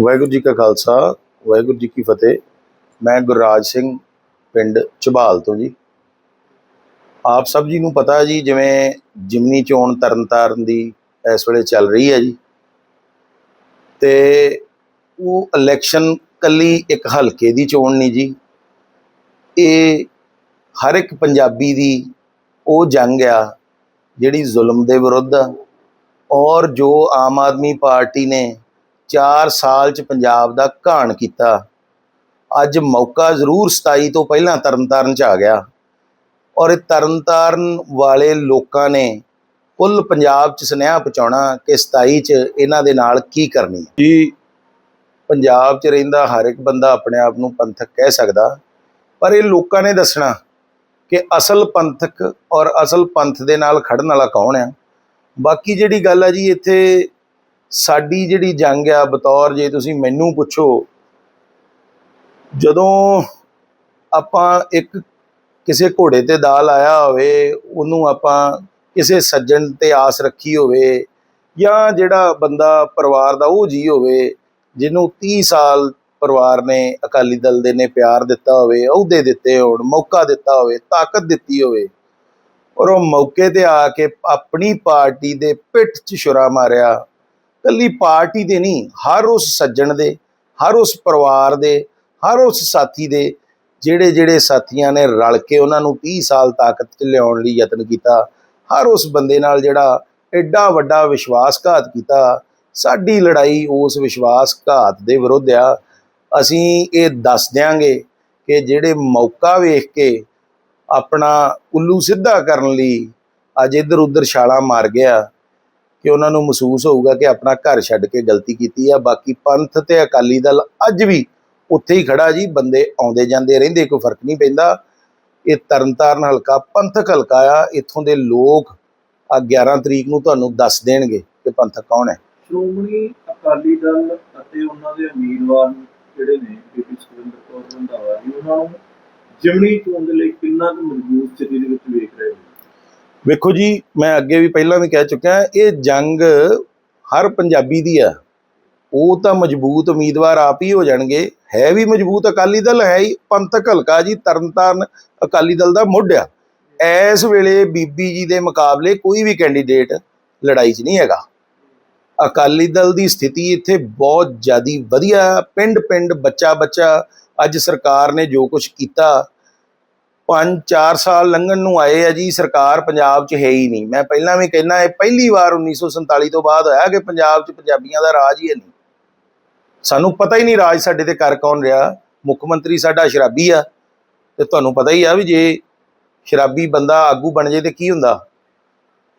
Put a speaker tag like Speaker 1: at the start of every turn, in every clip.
Speaker 1: ਵਾਹਿਗੁਰੂ ਜੀ ਕਾ ਖਾਲਸਾ, ਵਾਹਿਗੁਰੂ ਜੀ ਕੀ ਫਤਿਹ। ਮੈਂ ਗੁਰਰਾਜ ਸਿੰਘ ਪਿੰਡ ਝਬਾਲ ਤੋਂ ਜੀ। ਆਪ ਸਭ ਜੀ ਨੂੰ ਪਤਾ ਜੀ, ਜਿਵੇਂ ਜਿਮਨੀ ਚੋਣ ਤਰਨਤਾਰਨ ਦੀ ਇਸ ਵੇਲੇ ਚੱਲ ਰਹੀ ਹੈ ਜੀ। ਤੇ ਉਹ ਇਲੈਕਸ਼ਨ ਕੱਲੀ ਇੱਕ ਹਲਕੇ ਦੀ ਚੋਣ ਨਹੀਂ ਜੀ। ਇਹ ਹਰ ਇੱਕ ਪੰਜਾਬੀ ਦੀ ਉਹ ਜੰਗ ਆ, ਜਿਹੜੀ ਜ਼ੁਲਮ ਦੇ ਵਿਰੁੱਧ ਆ। ਔਰ ਜੋ ਆਮ ਆਦਮੀ ਪਾਰਟੀ ਨੇ 4 ਸਾਲ ਚ ਪੰਜਾਬ ਦਾ ਘਾਣ ਕੀਤਾ। ਅੱਜ ਮੌਕਾ ਜ਼ਰੂਰ 27 ਤੋਂ ਪਹਿਲਾਂ ਤਰਨਤਾਰਨ ਚ ਆ ਗਿਆ। ਔਰ ਇਹ ਤਰਨਤਾਰਨ ਵਾਲੇ ਲੋਕਾਂ ਨੇ ਕੁੱਲ ਪੰਜਾਬ ਚ ਸੁਨੇਹਾ ਪਹੁੰਚਾਉਣਾ ਕਿ 27 ਚ ਇਹਨਾਂ ਦੇ ਨਾਲ ਕੀ ਕਰਨੀ ਜੀ, ਪੰਜਾਬ ਚ ਰਹਿੰਦਾ ਹਰ ਇੱਕ ਬੰਦਾ ਆਪਣੇ ਆਪ ਨੂੰ ਪੰਥਕ ਕਹਿ ਸਕਦਾ, ਪਰ ਇਹ ਲੋਕਾਂ ਨੇ ਦੱਸਣਾ ਕਿ ਅਸਲ ਪੰਥਕ ਔਰ ਅਸਲ ਪੰਥ ਦੇ ਨਾਲ ਖੜਨ ਵਾਲਾ ਕੌਣ ਆ। ਬਾਕੀ ਜਿਹੜੀ ਗੱਲ ਆ ਜੀ, ਇੱਥੇ ਸਾਡੀ ਜਿਹੜੀ ਜੰਗ ਆ, ਬਤੌਰ ਜੇ ਤੁਸੀਂ ਮੈਨੂੰ ਪੁੱਛੋ, ਜਦੋਂ ਆਪਾਂ ਇੱਕ ਕਿਸੇ ਘੋੜੇ ਤੇ ਦਾਲ ਆਇਆ ਹੋਵੇ, ਉਹਨੂੰ ਆਪਾਂ ਕਿਸੇ ਸੱਜਣ ਤੇ ਆਸ ਰੱਖੀ ਹੋਵੇ, ਜਾਂ ਜਿਹੜਾ ਬੰਦਾ ਪਰਿਵਾਰ ਦਾ ਉਹ ਜੀ ਹੋਵੇ, ਜਿਹਨੂੰ 30 ਸਾਲ ਪਰਿਵਾਰ ਨੇ, ਅਕਾਲੀ ਦਲ ਦੇ ਨੇ ਪਿਆਰ ਦਿੱਤਾ ਹੋਵੇ, ਅਹੁਦੇ ਦਿੱਤੇ ਹੋਣ, ਮੌਕਾ ਦਿੱਤਾ ਹੋਵੇ, ਤਾਕਤ ਦਿੱਤੀ ਹੋਵੇ, ਔਰ ਉਹ ਮੌਕੇ ਤੇ ਆ ਕੇ ਆਪਣੀ ਪਾਰਟੀ ਦੇ ਪਿੱਠ 'ਚ ਛੁਰਾ ਮਾਰਿਆ ਕੱਲੀ ਪਾਰਟੀ ਦੇ ਨਹੀਂ, ਹਰ ਉਸ ਸੱਜਣ ਦੇ, ਹਰ ਉਸ ਪਰਿਵਾਰ ਦੇ, ਹਰ ਉਸ ਸਾਥੀ ਦੇ, ਜਿਹੜੇ ਜਿਹੜੇ ਸਾਥੀਆਂ ਨੇ ਰਲ ਕੇ ਉਹਨਾਂ ਨੂੰ 30 ਸਾਲ ਤਾਕਤ 'ਚ ਲਿਆਉਣ ਲਈ ਯਤਨ ਕੀਤਾ, ਹਰ ਉਸ ਬੰਦੇ ਨਾਲ ਜਿਹੜਾ ਐਡਾ ਵੱਡਾ ਵਿਸ਼ਵਾਸਘਾਤ ਕੀਤਾ, ਸਾਡੀ ਲੜਾਈ ਉਸ ਵਿਸ਼ਵਾਸਘਾਤ ਦੇ ਵਿਰੁੱਧ ਆ। ਅਸੀਂ ਇਹ ਦੱਸ ਦਿਆਂਗੇ ਕਿ ਜਿਹੜੇ ਮੌਕਾ ਵੇਖ ਕੇ ਆਪਣਾ ਉੱਲੂ ਸਿੱਧਾ ਕਰਨ ਲਈ ਅੱਜ ਇੱਧਰ ਉੱਧਰ ਛਾਲਾਂ ਮਾਰ ਗਿਆ ਕਿ ਉਹਨਾਂ ਨੂੰ ਮਹਿਸੂਸ ਹੋਊਗਾ ਕਿ ਆਪਣਾ ਘਰ ਛੱਡ ਕੇ ਗਲਤੀ ਕੀਤੀ ਆ। ਬਾਕੀ ਪੰਥ ਤੇ ਅਕਾਲੀ ਦਲ ਅੱਜ ਵੀ ਉੱਥੇ ਹੀ ਖੜਾ ਜੀ। ਬੰਦੇ ਆਉਂਦੇ ਜਾਂਦੇ ਰਹਿੰਦੇ, ਕੋਈ ਫ਼ਰਕ ਨਹੀਂ ਪੈਂਦਾ। ਇਹ ਤਰਨਤਾਰਨ ਹਲਕਾ, ਪੰਥਕ ਹਲਕਾ ਆ। ਇੱਥੋਂ ਦੇ ਲੋਕ ਆ 11 ਤਰੀਕ ਨੂੰ ਤੁਹਾਨੂੰ ਦੱਸ ਦੇਣਗੇ ਕਿ ਪੰਥਕ ਕੌਣ ਹੈ।
Speaker 2: ਸ਼੍ਰੋਮਣੀ ਅਕਾਲੀ ਦਲ ਅਤੇ ਉਹਨਾਂ ਦੇ ਉਮੀਦਵਾਰ ਜਿਹੜੇ ਨੇ ਬੀਬੀ ਸੁਖਵਿੰਦਰ ਕੌਰ ਰੰਧਾਵਾ ਜੀ, ਉਹਨਾਂ ਨੂੰ ਜਿਮਣੀ ਚੋਣ ਦੇ ਲਈ ਕਿੰਨਾ ਕੁ ਮਜ਼ਬੂਤ ਸਥਿਤੀ ਦੇ ਵਿੱਚ ਵੇਖ ਰਹੇ ਹੋ
Speaker 1: ਵੇਖੋ ਜੀ, ਮੈਂ ਅੱਗੇ ਵੀ ਪਹਿਲਾਂ ਵੀ ਕਹਿ ਚੁੱਕਿਆ, ਇਹ ਜੰਗ ਹਰ ਪੰਜਾਬੀ ਦੀ ਆ। ਉਹ ਤਾਂ ਮਜ਼ਬੂਤ ਉਮੀਦਵਾਰ ਆਪ ਹੀ ਹੋ ਜਾਣਗੇ। ਹੈ ਵੀ ਮਜ਼ਬੂਤ ਅਕਾਲੀ ਦਲ, ਹੈ ਹੀ ਪੰਥਕ ਹਲਕਾ ਜੀ, ਤਰਨਤਾਰਨ ਅਕਾਲੀ ਦਲ ਦਾ ਮੁੱਢ ਆ। ਇਸ ਵੇਲੇ ਬੀਬੀ ਜੀ ਦੇ ਮੁਕਾਬਲੇ ਕੋਈ ਵੀ ਕੈਂਡੀਡੇਟ ਲੜਾਈ 'ਚ ਨਹੀਂ ਹੈਗਾ। ਅਕਾਲੀ ਦਲ ਦੀ ਸਥਿਤੀ ਇੱਥੇ ਬਹੁਤ ਜ਼ਿਆਦੀ ਵਧੀਆ। ਪਿੰਡ ਪਿੰਡ ਬੱਚਾ ਬੱਚਾ ਅੱਜ ਸਰਕਾਰ ਨੇ ਜੋ ਕੁਝ ਕੀਤਾ ਪੰਜ ਚਾਰ ਸਾਲ ਲੰਘਣ ਨੂੰ ਆਏ ਆ ਜੀ, ਸਰਕਾਰ ਪੰਜਾਬ 'ਚ ਹੈ ਹੀ ਨਹੀਂ। ਮੈਂ ਪਹਿਲਾਂ ਵੀ ਕਹਿਣਾ ਇਹ ਪਹਿਲੀ ਵਾਰ 1947 ਤੋਂ ਬਾਅਦ ਹੋਇਆ ਕਿ ਪੰਜਾਬ 'ਚ ਪੰਜਾਬੀਆਂ ਦਾ ਰਾਜ ਹੀ ਹੈ ਨਹੀਂ। ਸਾਨੂੰ ਪਤਾ ਹੀ ਨਹੀਂ ਰਾਜ ਸਾਡੇ ਤੇ ਕਰ ਕੌਣ ਰਿਹਾ। ਮੁੱਖ ਮੰਤਰੀ ਸਾਡਾ ਸ਼ਰਾਬੀ ਆ। ਤੇ ਤੁਹਾਨੂੰ ਪਤਾ ਹੀ ਆ ਵੀ ਜੇ ਸ਼ਰਾਬੀ ਬੰਦਾ ਆਗੂ ਬਣ ਜੇ ਤੇ ਕੀ ਹੁੰਦਾ?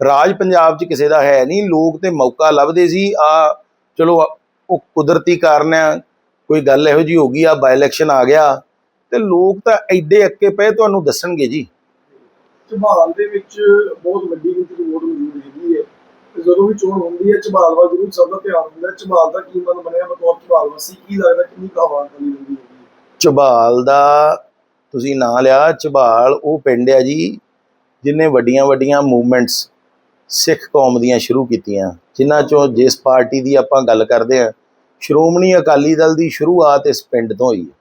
Speaker 1: ਰਾਜ ਪੰਜਾਬ 'ਚ ਕਿਸੇ ਦਾ ਹੈ ਨਹੀਂ। ਲੋਕ ਤੇ ਮੌਕਾ ਲੱਭਦੇ ਸੀ। ਆ ਚਲੋ, ਉਹ ਕੁਦਰਤੀ ਕਾਰਨ ਆ। ਕੋਈ ਗੱਲ ਇਹੋ ਜੀ ਹੋ ਗਈ, ਆ ਬਾਈ ਇਲੈਕਸ਼ਨ ਆ ਗਿਆ। ਤੇ ਲੋਕ ਤਾਂ ਐਡੇ ਅੱਕੇ ਪਏ ਤੁਹਾਨੂੰ ਦੱਸਣਗੇ ਜੀ।
Speaker 2: ਝਬਾਲ ਦੇ ਵਿੱਚ ਬਹੁਤ ਵੱਡੀ ਗਿਣਤੀ ਦੀ ਵੋਟ ਮੌਜੂਦ ਹੈਗੀ ਹੈ। ਜਦੋਂ ਵੀ ਚੋਣ ਹੁੰਦੀ ਹੈ ਝਬਾਲ ਵੱਲ ਜ਼ਰੂਰ ਸਭ ਦਾ ਧਿਆਨ ਹੁੰਦਾ ਹੈ। ਝਬਾਲ ਦਾ ਕੀ ਮਨ ਬਣਿਆ? ਬਤੌਰ ਝਬਾਲ ਵਾਸੀ ਕੀ ਲੱਗਦਾ? ਕਿੰਨੀ ਕੁ ਹਵਾ ਕਰੀ ਹੁੰਦੀ ਹੈਗੀ
Speaker 1: ਝਬਾਲ ਦਾ ਤੁਸੀਂ ਨਾਂ ਲਿਆ ਝਬਾਲ ਉਹ ਪਿੰਡ ਆ ਜੀ ਜਿਨੇ ਵੱਡੀਆਂ ਵੱਡੀਆਂ ਮੂਵਮੈਂਟਸ ਸਿੱਖ ਕੌਮ ਦੀਆਂ ਸ਼ੁਰੂ ਕੀਤੀਆਂ ਜਿਨ੍ਹਾਂ ਚੋਂ ਜਿਸ ਪਾਰਟੀ ਦੀ ਆਪਾਂ ਗੱਲ ਕਰਦੇ ਆ ਸ਼੍ਰੋਮਣੀ ਅਕਾਲੀ ਦਲ ਦੀ ਸ਼ੁਰੂਆਤ ਇਸ ਪਿੰਡ ਤੋਂ ਹੋਈ ਹੈ।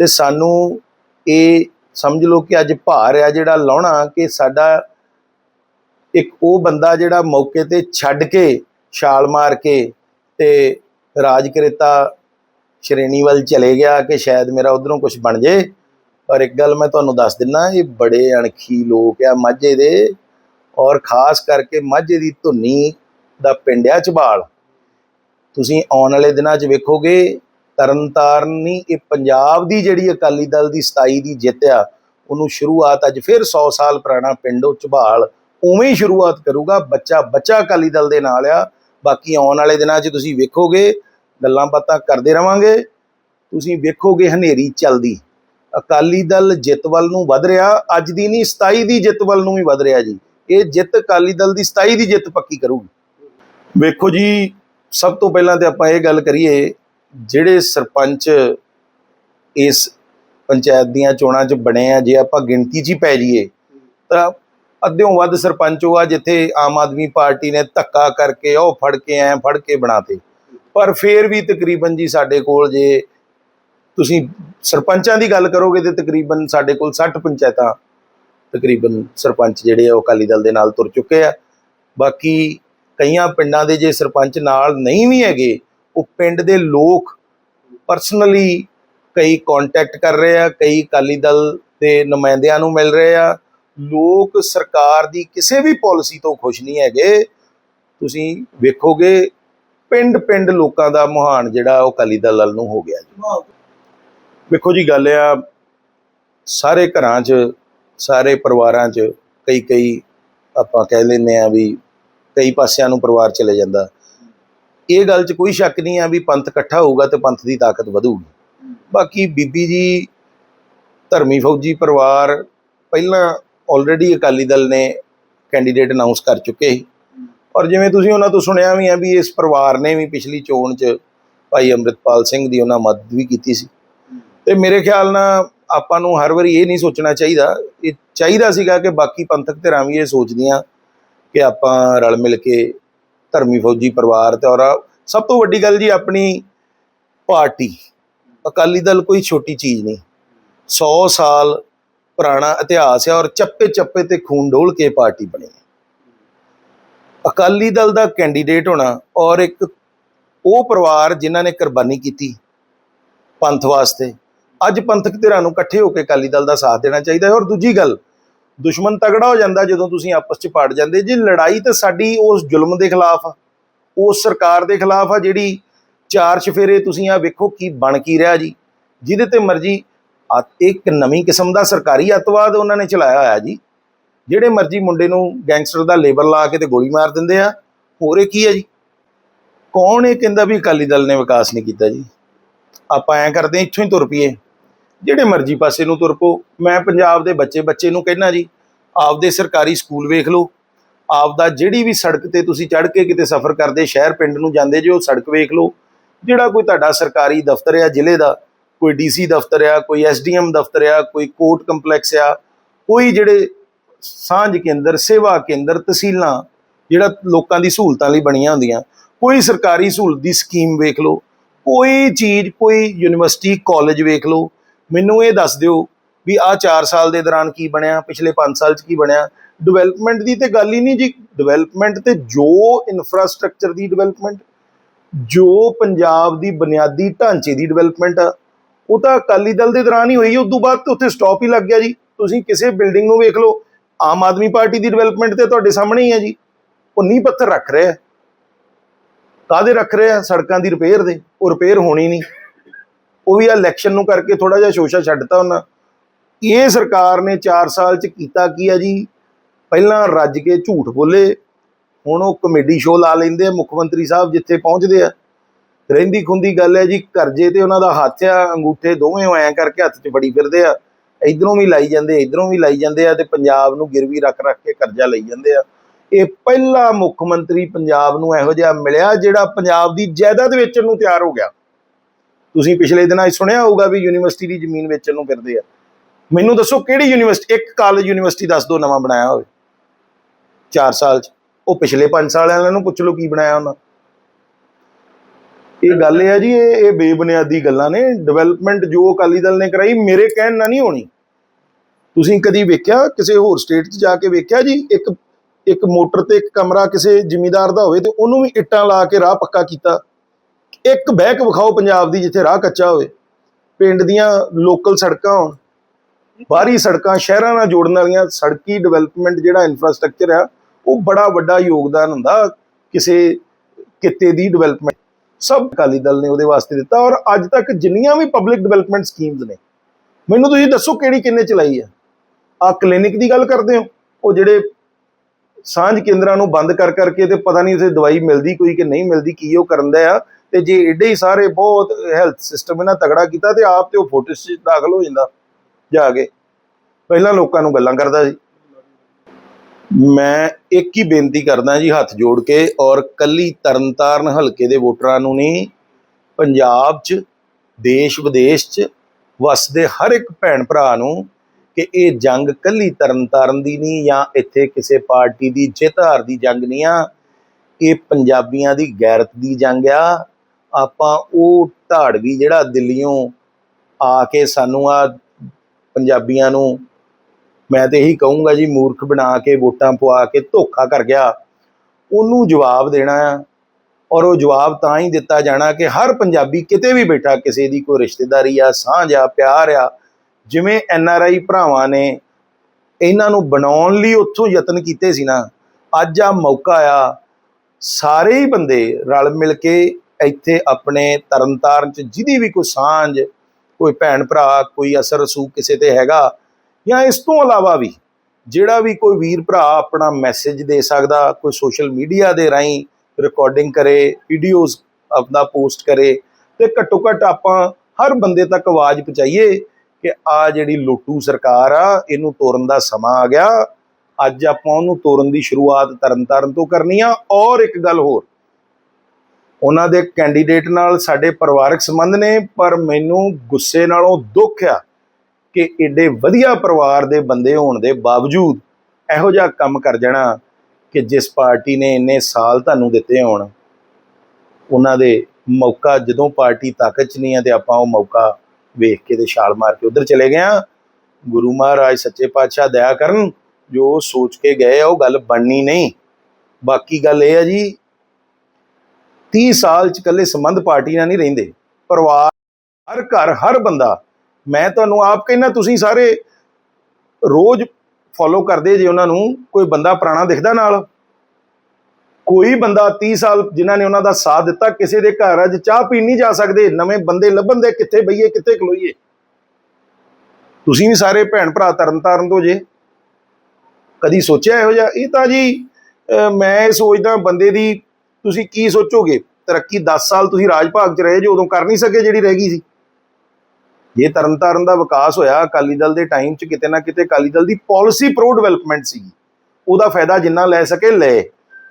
Speaker 1: ਤੇ ਸਾਨੂੰ ਇਹ ਸਮਝ ਲਓ ਕਿ ਅੱਜ ਭਾਰ ਆ ਜਿਹੜਾ ਲਾਉਣਾ ਕਿ ਸਾਡਾ ਇੱਕ ਉਹ ਬੰਦਾ ਜਿਹੜਾ ਮੌਕੇ ਤੇ ਛੱਡ ਕੇ ਛਾਲ ਮਾਰ ਕੇ ਤੇ ਰਾਜਕ੍ਰਿਤਾ ਸ਼੍ਰੇਣੀ ਵੱਲ ਚਲੇ ਗਿਆ ਕਿ ਸ਼ਾਇਦ ਮੇਰਾ ਉਧਰੋਂ ਕੁਝ ਬਣ ਜੇ। ਪਰ ਇੱਕ ਗੱਲ ਮੈਂ ਤੁਹਾਨੂੰ ਦੱਸ ਦਿੰਨਾ, ਇਹ ਬੜੇ ਅਣਖੀ ਲੋਕ ਆ ਮਾਝੇ ਦੇ ਔਰ ਖਾਸ ਕਰਕੇ ਮਾਝੇ ਦੀ ਧੁੰਨੀ ਦਾ ਪਿੰਡ ਆ ਝਬਾਲ। ਤੁਸੀਂ ਆਉਣ ਵਾਲੇ ਦਿਨਾਂ 'ਚ ਵੇਖੋਗੇ ਤਰਨਤਾਰਨ ਨਹੀਂ ਇਹ ਪੰਜਾਬ ਦੀ ਜਿਹੜੀ ਅਕਾਲੀ ਦਲ ਦੀ 27 ਦੀ ਜਿੱਤ ਆ, ਉਹਨੂੰ ਸ਼ੁਰੂਆਤ ਅੱਜ ਫਿਰ 100 ਸਾਲ ਪੁਰਾਣਾ ਪਿੰਡ ਉਹ ਝਬਾਲ, ਉਵੇਂ ਹੀ ਸ਼ੁਰੂਆਤ ਕਰੂਗਾ, ਬੱਚਾ ਬੱਚਾ ਅਕਾਲੀ ਦਲ ਦੇ ਨਾਲ ਆ, ਬਾਕੀ ਆਉਣ ਵਾਲੇ ਦਿਨਾਂ 'ਚ ਤੁਸੀਂ ਵੇਖੋਗੇ, ਗੱਲਾਂ ਬਾਤਾਂ ਕਰਦੇ ਰਵਾਂਗੇ, ਤੁਸੀਂ ਵੇਖੋਗੇ ਹਨੇਰੀ ਚੱਲਦੀ। ਅਕਾਲੀ ਦਲ ਜਿੱਤ ਵੱਲ ਨੂੰ ਵਧ ਰਿਹਾ, ਅੱਜ ਦੀ ਨਹੀਂ 27 ਦੀ ਜਿੱਤ ਵੱਲ ਨੂੰ ਵੀ ਵਧ ਰਿਹਾ ਜੀ। ਇਹ ਜਿੱਤ ਅਕਾਲੀ ਦਲ ਦੀ 27 ਦੀ ਜਿੱਤ ਪੱਕੀ ਕਰੂਗੀ। ਵੇਖੋ ਜੀ, ਸਭ ਤੋਂ ਪਹਿਲਾਂ ਤੇ ਆਪਾਂ ਇਹ ਗੱਲ ਕਰੀਏ ਜਿਹੜੇ ਸਰਪੰਚ ਇਸ ਪੰਚਾਇਤ ਦੀਆਂ ਚੋਣਾਂ 'ਚ ਬਣੇ ਆ, ਜੇ ਆਪਾਂ ਗਿਣਤੀ 'ਚ ਹੀ ਪੈ ਜਾਈਏ, ਤਾਂ ਅੱਧਿਓਂ ਵੱਧ ਸਰਪੰਚ ਉਹ ਆ ਜਿੱਥੇ ਆਮ ਆਦਮੀ ਪਾਰਟੀ ਨੇ ਧੱਕਾ ਕਰਕੇ ਉਹ ਫੜ ਕੇ ਐ ਫੜ ਕੇ ਬਣਾਤੇ। ਪਰ ਪਰ ਫੇਰ ਵੀ ਤਕਰੀਬਨ ਜੀ ਸਾਡੇ ਕੋਲ ਜੇ ਤੁਸੀਂ ਸਰਪੰਚਾਂ ਦੀ ਗੱਲ ਕਰੋਗੇ ਤੇ ਤਕਰੀਬਨ ਸਾਡੇ ਕੋਲ 60 ਪੰਚਾਇਤਾਂ ਤਕਰੀਬਨ ਸਰਪੰਚ ਜਿਹੜੇ ਆ ਉਹ ਅਕਾਲੀ ਦਲ ਦੇ ਨਾਲ ਤੁਰ ਚੁੱਕੇ ਆ। ਬਾਕੀ ਕਈਆਂ ਪਿੰਡਾਂ ਦੇ ਜੇ ਸਰਪੰਚ ਨਾਲ ਨਹੀਂ ਵੀ ਹੈਗੇ ਉਹ ਪਿੰਡ ਦੇ ਲੋਕ ਪਰਸਨਲੀ ਕਈ ਕੰਟੈਕਟ ਕਰ ਰਹੇ ਆ, ਕਈ ਅਕਾਲੀ ਦਲ ਦੇ ਨੁਮਾਇੰਦਿਆਂ ਨੂੰ ਮਿਲ ਰਹੇ ਆ। ਲੋਕ ਸਰਕਾਰ ਦੀ ਕਿਸੇ ਵੀ ਪਾਲਿਸੀ ਤੋਂ ਖੁਸ਼ ਨਹੀਂ ਹੈਗੇ। ਤੁਸੀਂ ਵੇਖੋਗੇ ਪਿੰਡ ਪਿੰਡ ਲੋਕਾਂ ਦਾ ਮੁਹਾਨ ਜਿਹੜਾ ਉਹ ਅਕਾਲੀ ਦਲ ਵੱਲ ਨੂੰ ਹੋ ਗਿਆ ਜੀ।
Speaker 2: ਝਬਾਲ
Speaker 1: ਵੇਖੋ ਜੀ, ਗੱਲ ਆ ਸਾਰੇ ਘਰਾਂ 'ਚ, ਸਾਰੇ ਪਰਿਵਾਰਾਂ 'ਚ ਕਈ ਕਈ ਆਪਾਂ ਕਹਿ ਲੈਂਦੇ ਆ ਵੀ ਕਈ ਪਾਸਿਆਂ ਨੂੰ ਪਰਿਵਾਰ ਚਲੇ ਜਾਂਦਾ। ਇਹ ਗੱਲ 'ਚ ਕੋਈ ਸ਼ੱਕ ਨਹੀਂ ਆ ਵੀ ਪੰਥ ਇਕੱਠਾ ਹੋਊਗਾ ਤੇ ਪੰਥ ਦੀ ਤਾਕਤ ਵਧੂਗੀ। ਬਾਕੀ ਬੀਬੀ ਜੀ, ਧਰਮੀ ਫੌਜੀ ਪਰਿਵਾਰ ਪਹਿਲਾਂ ਆਲਰੇਡੀ ਅਕਾਲੀ ਦਲ ਨੇ ਕੈਂਡੀਡੇਟ ਅਨਾਉਂਸ ਕਰ ਚੁੱਕੇ ਸੀ। ਔਰ ਜਿਵੇਂ ਤੁਸੀਂ ਉਹਨਾਂ ਤੋਂ ਸੁਣਿਆ ਵੀ ਆ ਵੀ ਇਸ ਪਰਿਵਾਰ ਨੇ ਵੀ ਪਿਛਲੀ ਚੋਣ 'ਚ ਭਾਈ ਅੰਮ੍ਰਿਤਪਾਲ ਸਿੰਘ ਦੀ ਉਹਨਾਂ ਮਦਦ ਵੀ ਕੀਤੀ ਸੀ। ਤੇ ਮੇਰੇ ਖਿਆਲ ਨਾਲ ਆਪਾਂ ਨੂੰ ਹਰ ਵਾਰੀ ਇਹ ਨਹੀਂ ਸੋਚਣਾ ਚਾਹੀਦਾ। ਇਹ ਚਾਹੀਦਾ ਸੀਗਾ ਕਿ ਬਾਕੀ ਪੰਥਕ ਧਿਰਾਂ ਵੀ ਇਹ ਸੋਚਦੀਆਂ ਕਿ ਆਪਾਂ ਰਲ ਮਿਲ ਕੇ ਧਰਮੀ ਫੌਜੀ ਪਰਿਵਾਰ ਤੇ ਔਰ ਸਭ ਤੋਂ ਵੱਡੀ ਗੱਲ ਜੀ ਆਪਣੀ ਪਾਰਟੀ। ਅਕਾਲੀ ਦਲ ਕੋਈ ਛੋਟੀ ਚੀਜ਼ ਨਹੀਂ। 100 ਸਾਲ ਪੁਰਾਣਾ ਇਤਿਹਾਸ ਹੈ ਔਰ ਚੱਪੇ ਚੱਪੇ ਤੇ ਖੂਨ ਡੋਲ ਕੇ ਪਾਰਟੀ ਬਣੀ ਅਕਾਲੀ ਦਲ ਦਾ ਕੈਂਡੀਡੇਟ ਹੋਣਾ ਔਰ ਇੱਕ ਉਹ ਪਰਿਵਾਰ ਜਿਨ੍ਹਾਂ ਨੇ ਕੁਰਬਾਨੀ ਕੀਤੀ ਪੰਥ ਵਾਸਤੇ, ਅੱਜ ਪੰਥਕ ਧਿਰਾਂ ਨੂੰ ਇਕੱਠੇ ਹੋ ਕੇ ਅਕਾਲੀ ਦਲ ਦਾ ਸਾਥ ਦੇਣਾ ਚਾਹੀਦਾ ਹੈ। ਔਰ ਦੂਜੀ ਗੱਲ ਦੁਸ਼ਮਣ ਤਗੜਾ ਹੋ ਜਾਂਦਾ ਜਦੋਂ ਤੁਸੀਂ ਆਪਸ 'ਚ ਪਾੜ ਜਾਂਦੇ। ਜੀ ਲੜਾਈ ਤਾਂ ਸਾਡੀ ਉਸ ਜ਼ੁਲਮ ਦੇ ਖਿਲਾਫ ਆ, ਉਸ ਸਰਕਾਰ ਦੇ ਖਿਲਾਫ ਆ, ਜਿਹੜੀ ਚਾਰ ਚਫੇਰੇ ਤੁਸੀਂ ਆ ਵੇਖੋ ਕੀ ਬਣ ਕੀ ਰਿਹਾ ਜੀ। ਜਿਹਦੇ ਤੇ ਮਰਜ਼ੀ ਇੱਕ ਨਵੀਂ ਕਿਸਮ ਦਾ ਸਰਕਾਰੀ ਅੱਤਵਾਦ ਉਹਨਾਂ ਨੇ ਚਲਾਇਆ ਹੋਇਆ ਜੀ। ਜਿਹੜੇ ਮਰਜ਼ੀ ਮੁੰਡੇ ਨੂੰ ਗੈਂਗਸਟਰ ਦਾ ਲੇਬਲ ਲਾ ਕੇ ਤੇ ਗੋਲੀ ਮਾਰ ਦਿੰਦੇ ਆ, ਹੋਰ ਇਹ ਕੀ ਹੈ ਜੀ? ਕੌਣ ਇਹ ਕਹਿੰਦਾ ਵੀ ਅਕਾਲੀ ਦਲ ਨੇ ਵਿਕਾਸ ਨਹੀਂ ਕੀਤਾ ਜੀ? ਆਪਾਂ ਐਂ ਕਰਦੇ ਇੱਥੋਂ ਹੀ ਤੁਰ ਪਈਏ। ਜਿਹੜੇ ਮਰਜ਼ੀ ਪਾਸੇ ਨੂੰ ਤੁਰ ਪੋ ਮੈਂ ਪੰਜਾਬ ਦੇ ਬੱਚੇ ਬੱਚੇ ਨੂੰ ਕਹਿਣਾ ਜੀ, ਆਪਦੇ ਸਰਕਾਰੀ ਸਕੂਲ ਵੇਖ ਲਓ। ਆਪਦਾ ਜਿਹੜੀ ਵੀ ਸੜਕ ਤੇ ਤੁਸੀਂ ਚੜ੍ਹ ਕੇ ਕਿਤੇ ਸਫ਼ਰ ਕਰਦੇ, ਸ਼ਹਿਰ ਪਿੰਡ ਨੂੰ ਜਾਂਦੇ ਜੇ, ਉਹ ਸੜਕ ਵੇਖ ਲਓ। ਜਿਹੜਾ ਕੋਈ ਤੁਹਾਡਾ ਸਰਕਾਰੀ ਦਫ਼ਤਰ ਆ, ਜ਼ਿਲ੍ਹੇ ਦਾ, ਕੋਈ ਡੀਸੀ ਦਫ਼ਤਰ ਆ, ਕੋਈ ਐਸਡੀਐਮ ਦਫ਼ਤਰ ਆ, ਕੋਈ ਕੋਰਟ ਕੰਪਲੈਕਸ ਆ, ਕੋਈ ਜਿਹੜੇ ਸਾਂਝ ਕੇਂਦਰ, ਸੇਵਾ ਕੇਂਦਰ, ਤਹਿਸੀਲਾਂ, ਜਿਹੜਾ ਲੋਕਾਂ ਦੀ ਸਹੂਲਤਾਂ ਲਈ ਬਣੀਆਂ ਹੁੰਦੀਆਂ, ਕੋਈ ਸਰਕਾਰੀ ਸਹੂਲਤ ਦੀ ਸਕੀਮ ਵੇਖ ਲਓ, ਕੋਈ ਚੀਜ਼, ਕੋਈ ਯੂਨੀਵਰਸਿਟੀ, ਕਾਲਜ ਵੇਖ ਲਓ ਮੈਨੂੰ ਇਹ ਦੱਸ ਦਿਓ ਵੀ ਆਹ 4 ਸਾਲ ਦੇ ਦੌਰਾਨ ਕੀ ਬਣਿਆ, ਪਿਛਲੇ 5 ਸਾਲ 'ਚ ਕੀ ਬਣਿਆ? ਡਿਵੈਲਪਮੈਂਟ ਦੀ ਤੇ ਗੱਲ ਹੀ ਨਹੀਂ ਜੀ। ਡਿਵੈਲਪਮੈਂਟ ਤੇ ਜੋ ਇਨਫਰਾਸਟ੍ਰਕਚਰ ਦੀ ਡਿਵੈਲਪਮੈਂਟ ਜੋ ਪੰਜਾਬ ਦੀ ਬੁਨਿਆਦੀ ਢਾਂਚੇ ਦੀ ਡਿਵੈਲਪਮੈਂਟ ਆ, ਉਹ ਤਾਂ ਅਕਾਲੀ ਦਲ ਦੇ ਦੌਰਾਨ ਹੀ ਹੋਈ ਉਸ ਤੋਂ ਬਾਅਦ ਤਾਂ ਉੱਥੇ ਸਟਾਪ ਹੀ ਲੱਗ ਗਿਆ ਜੀ। ਤੁਸੀਂ ਕਿਸੇ ਬਿਲਡਿੰਗ ਨੂੰ ਵੇਖ ਲਓ, ਆਮ ਆਦਮੀ ਪਾਰਟੀ ਦੀ ਡਿਵੈਲਪਮੈਂਟ ਤੇ ਤੁਹਾਡੇ ਸਾਹਮਣੇ ਹੀ ਹੈ ਜੀ। ਉਹ ਨੀਂਹ ਪੱਥਰ ਰੱਖ ਰਿਹਾ। ਕਾਦੇ ਰੱਖ ਰਹੇ? ਆ ਸੜਕਾਂ ਦੀ ਰਿਪੇਅਰ ਦੇ। ਉਹ ਰਿਪੇਅਰ ਹੋਣੀ ਨਹੀਂ। ਉਹ ਵੀ ਇਲੈਕਸ਼ਨ ਨੂੰ ਕਰਕੇ ਥੋੜਾ ਜਿਹਾ ਸ਼ੋਸ਼ਾ ਛੱਡਤਾ ਉਹਨਾਂ। ਇਹ ਸਰਕਾਰ ਨੇ 4 ਸਾਲ ਚ ਕੀਤਾ ਕੀ ਆ ਜੀ? ਪਹਿਲਾਂ ਰੱਜ ਕੇ ਝੂਠ ਬੋਲੇ, ਹੁਣ ਉਹ ਕਮੇਡੀ ਸ਼ੋਅ ਲਾ ਲੈਂਦੇ ਆ ਮੁੱਖ ਮੰਤਰੀ ਸਾਹਿਬ ਜਿੱਥੇ ਪਹੁੰਚਦੇ ਆ। ਰਹਿੰਦੀ ਖੁੰਦੀ ਗੱਲ ਹੈ ਜੀ, ਕਰਜ਼ੇ ਤੇ ਉਹਨਾਂ ਦਾ ਹੱਥ ਆ, ਅੰਗੂਠੇ ਦੋਵੇਂ ਐਂ ਕਰਕੇ ਹੱਥ 'ਚ ਬੜੀ ਫਿਰਦੇ ਆ। ਇਧਰੋਂ ਵੀ ਲਾਈ ਜਾਂਦੇ, ਇਧਰੋਂ ਵੀ ਲਾਈ ਜਾਂਦੇ ਆ ਤੇ ਪੰਜਾਬ ਨੂੰ ਗਿਰਵੀ ਰੱਖ ਰੱਖ ਕੇ ਕਰਜ਼ਾ ਲਈ ਜਾਂਦੇ ਆ। ਇਹ ਪਹਿਲਾ ਮੁੱਖ ਮੰਤਰੀ ਪੰਜਾਬ ਨੂੰ ਇਹੋ ਜਿਹਾ ਮਿਲਿਆ ਜਿਹੜਾ ਪੰਜਾਬ ਦੀ ਜਾਇਦਾਦ ਵੇਚਣ ਨੂੰ ਤਿਆਰ ਹੋ ਗਿਆ। ਤੁਸੀਂ ਪਿਛਲੇ ਦਿਨਾਂ ਸੁਣਿਆ ਹੋਊਗਾ ਵੀ ਯੂਨੀਵਰਸਿਟੀ ਦੀ ਜ਼ਮੀਨ ਵੇਚਣ ਨੂੰ ਫਿਰਦੇ ਆ। ਮੈਨੂੰ ਦੱਸੋ ਕਿਹੜੀ ਯੂਨੀਵਰਸਿਟੀ, ਇੱਕ ਕਾਲਜ ਯੂਨੀਵਰਸਿਟੀ ਦੱਸ ਦਿਓ ਨਵਾਂ ਬਣਾਇਆ ਹੋਵੇ। 4 ਸਾਲ 'ਚ। ਉਹ ਪਿਛਲੇ 5 ਸਾਲ ਵਾਲਿਆਂ ਨੂੰ ਪੁੱਛ ਲਓ ਕੀ ਬਣਾਇਆ ਉਹਨਾਂ। ਇਹ ਗੱਲ ਇਹ ਆ ਜੀ, ਇਹ ਇਹ ਬੇਬੁਨਿਆਦੀ ਗੱਲਾਂ ਨੇ। ਡਿਵੈਲਪਮੈਂਟ ਜੋ ਅਕਾਲੀ ਦਲ ਨੇ ਕਰਾਈ, ਮੇਰੇ ਕਹਿਣ ਨਾਲ ਨਹੀਂ ਹੋਣੀ। ਤੁਸੀਂ ਕਦੀ ਵੇਖਿਆ, ਕਿਸੇ ਹੋਰ ਸਟੇਟ 'ਚ ਜਾ ਕੇ ਵੇਖਿਆ ਜੀ? ਇੱਕ ਇੱਕ ਮੋਟਰ ਤੇ ਇੱਕ ਕਮਰਾ ਕਿਸੇ ਜ਼ਿਮੀਦਾਰ ਦਾ ਹੋਵੇ ਤੇ ਉਹਨੂੰ ਵੀ ਇੱਟਾਂ ਲਾ ਕੇ ਰਾਹ ਪੱਕਾ ਕੀਤਾ। ਇੱਕ ਬਹਿਕ ਵਿਖਾਓ ਪੰਜਾਬ ਦੀ ਜਿੱਥੇ ਰਾਹ ਕੱਚਾ ਹੋਵੇ। ਪਿੰਡ ਦੀਆਂ ਲੋਕਲ ਸੜਕਾਂ ਹੋਣ, ਬਾਹਰੀ ਸੜਕਾਂ, ਸ਼ਹਿਰਾਂ ਨਾਲ ਜੋੜਨ ਵਾਲੀਆਂ ਸੜਕੀ ਡਿਵੈਲਪਮੈਂਟ ਜਿਹੜਾ ਇਨਫਰਾਸਟ੍ਰਕਚਰ ਆ, ਉਹ ਬੜਾ ਵੱਡਾ ਯੋਗਦਾਨ ਹੁੰਦਾ ਕਿਸੇ ਕਿੱਤੇ ਦੀ ਡਿਵੈਲਪਮੈਂਟ ਸਭ ਅਕਾਲੀ ਦਲ ਨੇ ਉਹਦੇ ਵਾਸਤੇ ਦਿੱਤਾ ਔਰ ਅੱਜ ਤੱਕ ਜਿੰਨੀਆਂ ਵੀ ਪਬਲਿਕ ਡਿਵੈਲਪਮੈਂਟ ਸਕੀਮਸ ਨੇ, ਮੈਨੂੰ ਤੁਸੀਂ ਦੱਸੋ ਕਿਹੜੀ ਕਿੰਨੇ ਚਲਾਈ ਆ? ਆ ਕਲੀਨਿਕ ਦੀ ਗੱਲ ਕਰਦੇ ਹੋ, ਉਹ ਜਿਹੜੇ ਸਾਂਝ ਕੇਂਦਰਾਂ ਨੂੰ ਬੰਦ ਕਰ ਕਰਕੇ ਤੇ ਪਤਾ ਨਹੀਂ ਉਸੇ ਦਵਾਈ ਮਿਲਦੀ ਕੋਈ ਕਿ ਨਹੀਂ ਮਿਲਦੀ, ਕੀ ਉਹ ਕਰਨ ਦਾ ਆ ਤੇ ਜੇ ਏਡੇ ਹੀ ਸਾਰੇ ਬਹੁਤ ਹੈਲਥ ਸਿਸਟਮ ਇਹਨਾਂ ਤਗੜਾ ਕੀਤਾ ਤੇ ਆਪ ਤੇ ਉਹ ਫੋਟਿਸ 'ਚ ਦਾਖਲ ਹੋ ਜਾਂਦਾ ਜਾ ਕੇ। ਪਹਿਲਾਂ ਲੋਕਾਂ ਨੂੰ ਗੱਲਾਂ ਕਰਦਾ ਸੀ। ਮੈਂ ਇੱਕ ਹੀ ਬੇਨਤੀ ਕਰਦਾ ਜੀ ਹੱਥ ਜੋੜ ਕੇ ਔਰ ਕੱਲੀ ਤਰਨਤਾਰਨ ਹਲਕੇ ਦੇ ਵੋਟਰਾਂ ਨੂੰ ਨਹੀਂ, ਪੰਜਾਬ 'ਚ, ਦੇਸ਼ ਵਿਦੇਸ਼ 'ਚ ਵਸਦੇ ਹਰ ਇੱਕ ਭੈਣ ਭਰਾ ਨੂੰ ਕਿ ਇਹ ਜੰਗ ਕੱਲੀ ਤਰਨਤਾਰਨ ਦੀ ਨਹੀਂ ਜਾਂ ਇੱਥੇ ਕਿਸੇ ਪਾਰਟੀ ਦੀ ਜਿੱਤ ਹਾਰ ਦੀ ਜੰਗ ਨਹੀਂ ਆ, ਇਹ ਪੰਜਾਬੀਆਂ ਦੀ ਗੈਰਤ ਦੀ ਜੰਗ ਆ ਆਪਾਂ ਉਹ ਢਾੜਵੀ ਜਿਹੜਾ ਦਿੱਲੀੋਂ ਆ ਕੇ ਸਾਨੂੰ ਆ ਪੰਜਾਬੀਆਂ ਨੂੰ ਮੈਂ ਤੇ ਇਹੀ ਕਹੂੰਗਾ ਜੀ, ਮੂਰਖ ਬਣਾ ਕੇ ਵੋਟਾਂ ਪਵਾ ਕੇ ਧੋਖਾ ਕਰ ਗਿਆ, ਉਹਨੂੰ ਜਵਾਬ ਦੇਣਾ ਆ ਔਰ ਉਹ ਜਵਾਬ ਤਾਂ ਹੀ ਦਿੱਤਾ ਜਾਣਾ ਕਿ ਹਰ ਪੰਜਾਬੀ ਕਿਤੇ ਵੀ ਬੈਠਾ, ਕਿਸੇ ਦੀ ਕੋਈ ਰਿਸ਼ਤੇਦਾਰੀ ਆ, ਸਾਂਝ ਆ, ਪਿਆਰ ਆ, ਜਿਵੇਂ ਐਨ ਆਰ ਆਈ ਭਰਾਵਾਂ ਨੇ ਇਹਨਾਂ ਨੂੰ ਬਣਾਉਣ ਲਈ ਉੱਥੋਂ ਯਤਨ ਕੀਤੇ ਸੀ ਨਾ, ਅੱਜ ਆ ਮੌਕਾ ਆ ਸਾਰੇ ਹੀ ਬੰਦੇ ਰਲ ਮਿਲ ਕੇ ਇੱਥੇ ਆਪਣੇ ਤਰਨਤਾਰਨ ਚ ਜਿਹਦੀ ਵੀ ਕੋਈ ਸਾਂਝ, ਕੋਈ ਭੈਣ ਭਰਾ, ਕੋਈ ਅਸਰ ਰਸੂਖ ਕਿਸੇ ਤੇ ਹੈਗਾ, ਜਾਂ ਇਸ ਤੋਂ ਇਲਾਵਾ ਵੀ ਜਿਹੜਾ ਵੀ ਕੋਈ ਵੀਰ ਭਰਾ ਆਪਣਾ ਮੈਸੇਜ ਦੇ ਸਕਦਾ, ਕੋਈ ਸੋਸ਼ਲ ਮੀਡੀਆ ਦੇ ਰਾਹੀਂ ਰਿਕਾਰਡਿੰਗ ਕਰੇ ਵੀਡੀਓਜ਼ ਆਪਣਾ ਪੋਸਟ ਕਰੇ, ਤੇ ਘੱਟੋ ਘੱਟ ਆਪਾਂ ਹਰ ਬੰਦੇ ਤੱਕ ਆਵਾਜ਼ ਪਹੁੰਚਾਈਏ ਕਿ ਆ ਜਿਹੜੀ ਲੋਟੂ ਸਰਕਾਰ ਆ, ਇਹਨੂੰ ਤੋਰਨ ਦਾ ਸਮਾਂ ਆ ਗਿਆ। ਅੱਜ ਆਪਾਂ ਉਹਨੂੰ ਤੋਰਨ ਦੀ ਸ਼ੁਰੂਆਤ ਤਰਨਤਾਰਨ ਤੋਂ ਕਰਨੀ ਆ। ਔਰ ਇੱਕ ਗੱਲ ਹੋਰ ਉਹਨਾਂ ਦੇ ਕੈਂਡੀਡੇਟ ਨਾਲ ਸਾਡੇ ਪਰਿਵਾਰਕ ਸੰਬੰਧ ਨੇ, ਪਰ ਮੈਨੂੰ ਗੁੱਸੇ ਨਾਲੋਂ ਦੁੱਖ ਆ ਕਿ ਏਡੇ ਵਧੀਆ ਪਰਿਵਾਰ ਦੇ ਬੰਦੇ ਹੋਣ ਦੇ ਬਾਵਜੂਦ ਇਹੋ ਜਿਹਾ ਕੰਮ ਕਰ ਜਾਣਾ ਕਿ ਜਿਸ ਪਾਰਟੀ ਨੇ ਇੰਨੇ ਸਾਲ ਤੁਹਾਨੂੰ ਦਿੱਤੇ ਹੋਣ। ਉਹਨਾਂ ਦੇ ਮੌਕਾ ਜਦੋਂ ਪਾਰਟੀ ਤਾਕਤ 'ਚ ਨਹੀਂ ਆ ਤੇ ਆਪਾਂ ਉਹ ਮੌਕਾ ਵੇਖ ਕੇ ਤੇ ਛਾਲ ਮਾਰ ਕੇ ਉਧਰ ਚਲੇ ਗਏ ਆ। ਗੁਰੂ ਮਹਾਰਾਜ ਸੱਚੇ ਪਾਤਸ਼ਾਹ ਦਇਆ ਕਰਨ, ਜੋ ਸੋਚ ਕੇ ਗਏ ਆ, ਉਹ ਗੱਲ ਬਣਨੀ ਨਹੀਂ। ਬਾਕੀ ਗੱਲ ਇਹ ਆ ਜੀ 30 ਸਾਲ ਚ ਇਕੱਲੇ ਸੰਬੰਧ ਪਾਰਟੀ ਨਾਲ ਨਹੀਂ ਰਹਿੰਦੇ। ਪਰਿਵਾਰ, ਹਰ ਘਰ, ਹਰ ਬੰਦਾ। ਮੈਂ ਤੁਹਾਨੂੰ ਆਪ ਕਹਿੰਦਾ, ਤੁਸੀਂ ਸਾਰੇ ਰੋਜ਼ ਫੋਲੋ ਕਰਦੇ ਜੇ ਉਹਨਾਂ ਨੂੰ, ਕੋਈ ਬੰਦਾ ਪੁਰਾਣਾ ਦਿਖਦਾ ਨਾਲ। ਕੋਈ ਬੰਦਾ 30 ਸਾਲ ਜਿਨ੍ਹਾਂ ਨੇ ਉਹਨਾਂ ਦਾ ਸਾਥ ਦਿੱਤਾ, ਕਿਸੇ ਦੇ ਘਰ ਅੱਜ ਚਾਹ ਪੀਣ ਨਹੀਂ ਜਾ ਸਕਦੇ, ਨਵੇਂ ਬੰਦੇ ਲੱਭਣ ਦੇ ਕਿੱਥੇ ਬਈਏ, ਕਿੱਥੇ ਖਲੋਈਏ। ਤੁਸੀਂ ਵੀ ਸਾਰੇ ਭੈਣ ਭਰਾ ਤਰਨ ਤਾਰਨ ਤੋਂ ਜੇ। ਕਦੀ ਸੋਚਿਆ ਇਹੋ ਜਿਹਾ? ਇਹ ਤਾਂ ਜੀ ਮੈਂ ਸੋਚਦਾ, ਬੰਦੇ ਦੀ ਤੁਸੀਂ ਕੀ ਸੋਚੋਗੇ? ਤਰੱਕੀ 10 ਸਾਲ ਤੁਸੀਂ ਰਾਜ ਭਾਗ 'ਚ ਰਹੇ ਜੋ, ਉਦੋਂ ਕਰ ਨਹੀਂ ਸਕੇ ਜਿਹੜੀ ਰਹਿ ਗਈ ਸੀ। ਜੇ ਤਰਨਤਾਰਨ ਦਾ ਵਿਕਾਸ ਹੋਇਆ, ਅਕਾਲੀ ਦਲ ਦੇ ਟਾਈਮ 'ਚ ਕਿਤੇ ਨਾ ਕਿਤੇ ਅਕਾਲੀ ਦਲ ਦੀ ਪਾਲਿਸੀ ਪ੍ਰੋ ਡਿਵੈਲਪਮੈਂਟ ਸੀ ਉਹਦਾ ਫਾਇਦਾ ਜਿੰਨਾ ਲੈ ਸਕੇ, ਲੈ।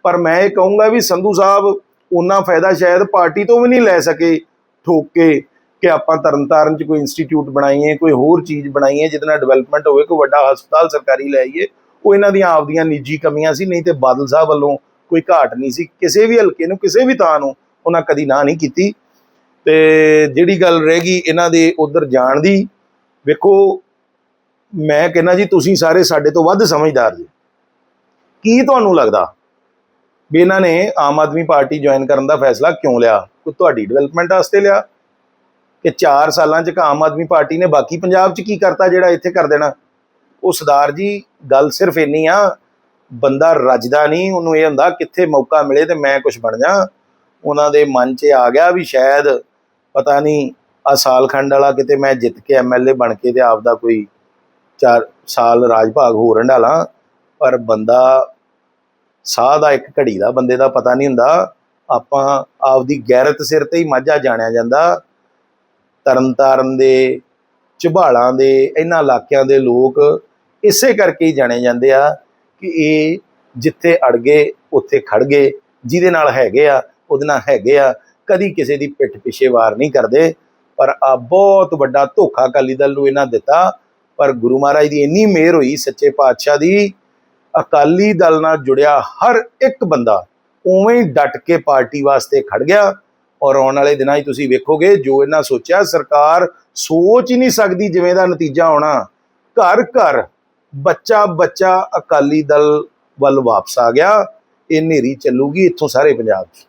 Speaker 1: ਪਰ ਮੈਂ ਇਹ ਕਹੂੰਗਾ ਵੀ ਸੰਧੂ ਸਾਹਿਬ ਉਹਨਾਂ ਫਾਇਦਾ ਸ਼ਾਇਦ ਪਾਰਟੀ ਤੋਂ ਵੀ ਨਹੀਂ ਲੈ ਸਕੇ। ਠੋਕ ਕੇ ਕਿ ਆਪਾਂ ਤਰਨਤਾਰਨ 'ਚ ਕੋਈ ਇੰਸਟੀਚਿਊਟ ਬਣਾਈਏ, ਕੋਈ ਹੋਰ ਚੀਜ਼ ਬਣਾਈਏ, ਜਿਹਦੇ ਨਾਲ ਡਿਵੈਲਪਮੈਂਟ ਹੋਵੇ, ਕੋਈ ਵੱਡਾ ਹਸਪਤਾਲ ਸਰਕਾਰੀ ਲੈ ਆਈਏ। ਉਹ ਇਹਨਾਂ ਦੀਆਂ ਆਪਦੀਆਂ ਨਿੱਜੀ ਕਮੀਆਂ ਸੀ, ਨਹੀਂ ਤੇ ਬਾਦਲ ਸਾਹਿਬ ਵੱਲੋਂ ਕੋਈ ਘਾਟ ਨਹੀਂ ਸੀ, ਕਿਸੇ ਵੀ ਹਲਕੇ ਨੂੰ, ਕਿਸੇ ਵੀ ਥਾਂ ਨੂੰ ਉਹਨਾਂ ਕਦੀ ਨਾ ਨਹੀਂ ਕੀਤੀ। ਤੇ ਜਿਹੜੀ ਗੱਲ ਰਹਿ ਗਈ ਇਹਨਾਂ ਦੇ ਉਧਰ ਜਾਣ ਦੀ, ਵੇਖੋ, ਮੈਂ ਕਹਿੰਦਾ ਜੀ, ਤੁਸੀਂ ਸਾਰੇ ਸਾਡੇ ਤੋਂ ਵੱਧ ਸਮਝਦਾਰ ਜੀ। ਕੀ ਤੁਹਾਨੂੰ ਲੱਗਦਾ ਵੀ ਇਹਨਾਂ ਨੇ ਆਮ ਆਦਮੀ ਪਾਰਟੀ ਜੁਆਇਨ ਕਰਨ ਦਾ ਫੈਸਲਾ ਕਿਉਂ ਲਿਆ? ਕੋਈ ਤੁਹਾਡੀ ਡਿਵੈਲਪਮੈਂਟ ਵਾਸਤੇ ਲਿਆ? ਕਿ 4 ਸਾਲਾਂ ਚ ਆਮ ਆਦਮੀ ਪਾਰਟੀ ਨੇ ਬਾਕੀ ਪੰਜਾਬ ਚ ਕੀ ਕਰਤਾ ਜਿਹੜਾ ਇੱਥੇ ਕਰ ਦੇਣਾ? ਉਹ ਸਰਦਾਰ ਜੀ, ਗੱਲ ਸਿਰਫ ਇੰਨੀ ਆ ਬੰਦਾ ਰੱਜਦਾ ਨਹੀਂ, ਉਹਨੂੰ ਇਹ ਹੁੰਦਾ ਕਿੱਥੇ ਮੌਕਾ ਮਿਲੇ ਤੇ ਮੈਂ ਕੁਝ ਬਣ ਜਾ। ਉਹਨਾਂ ਦੇ ਮਨ 'ਚ ਆ ਗਿਆ ਵੀ ਸ਼ਾਇਦ ਪਤਾ ਨਹੀਂ ਆ ਸਾਲਖੰਡ ਵਾਲਾ ਕਿਤੇ ਮੈਂ ਜਿੱਤ ਕੇ ਐਮਐਲਏ ਬਣ ਕੇ ਤੇ ਆਪਦਾ ਕੋਈ 4 ਸਾਲ ਰਾਜ ਭਾਗ ਹੋਰ ਹੰਡਾਲਾਂ, ਪਰ ਬੰਦਾ ਸਾਹ ਦਾ ਇੱਕ ਘੜੀ ਦਾ, ਬੰਦੇ ਦਾ ਪਤਾ ਨਹੀਂ ਹੁੰਦਾ। ਆਪਾਂ ਆਪਦੀ ਗੈਰਤ ਸਿਰ ਤੇ ਹੀ ਮਾਝਾ ਜਾਣਿਆ ਜਾਂਦਾ। ਤਰਨਤਾਰਨ ਦੇ, ਝਬਾਲਾਂ ਦੇ, ਇਹਨਾਂ ਇਲਾਕਿਆਂ ਦੇ ਲੋਕ ਇਸੇ ਕਰਕੇ ਹੀ ਜਾਣੇ ਜਾਂਦੇ ਆ ਕਿ ਇਹ ਜਿੱਥੇ ਅੜ ਗਏ, ਉੱਥੇ ਖੜ ਗਏ, ਜਿਹਦੇ ਨਾਲ ਹੈਗੇ ਆ, ਉਹਦੇ ਨਾਲ ਹੈਗੇ ਆ, ਕਦੀ ਕਿਸੇ ਦੀ ਪਿੱਠ ਪਿੱਛੇ ਵਾਰ ਨਹੀਂ ਕਰਦੇ। ਪਰ ਆ ਬਹੁਤ ਵੱਡਾ ਧੋਖਾ ਅਕਾਲੀ ਦਲ ਨੂੰ ਇਹਨਾਂ ਦਿੱਤਾ। ਪਰ ਗੁਰੂ ਮਹਾਰਾਜ ਦੀ ਇੰਨੀ ਮਿਹਰ ਹੋਈ ਸੱਚੇ ਪਾਤਸ਼ਾਹ ਦੀ, ਅਕਾਲੀ ਦਲ ਨਾਲ ਜੁੜਿਆ ਹਰ ਇੱਕ ਬੰਦਾ ਉਵੇਂ ਹੀ ਡਟ ਕੇ ਪਾਰਟੀ ਵਾਸਤੇ ਖੜ ਗਿਆ। ਔਰ ਆਉਣ ਵਾਲੇ ਦਿਨਾਂ 'ਚ ਤੁਸੀਂ ਵੇਖੋਗੇ, ਜੋ ਇਹਨਾਂ ਸੋਚਿਆ, ਸਰਕਾਰ ਸੋਚ ਹੀ ਨਹੀਂ ਸਕਦੀ ਜਿਵੇਂ ਦਾ ਨਤੀਜਾ ਆਉਣਾ। ਘਰ ਘਰ ਬੱਚਾ ਬੱਚਾ ਅਕਾਲੀ ਦਲ ਵੱਲ ਵਾਪਸ ਆ ਗਿਆ। ਇਹ ਨੇਰੀ ਚੱਲੂਗੀ ਇੱਥੋਂ ਸਾਰੇ ਪੰਜਾਬ 'ਚ।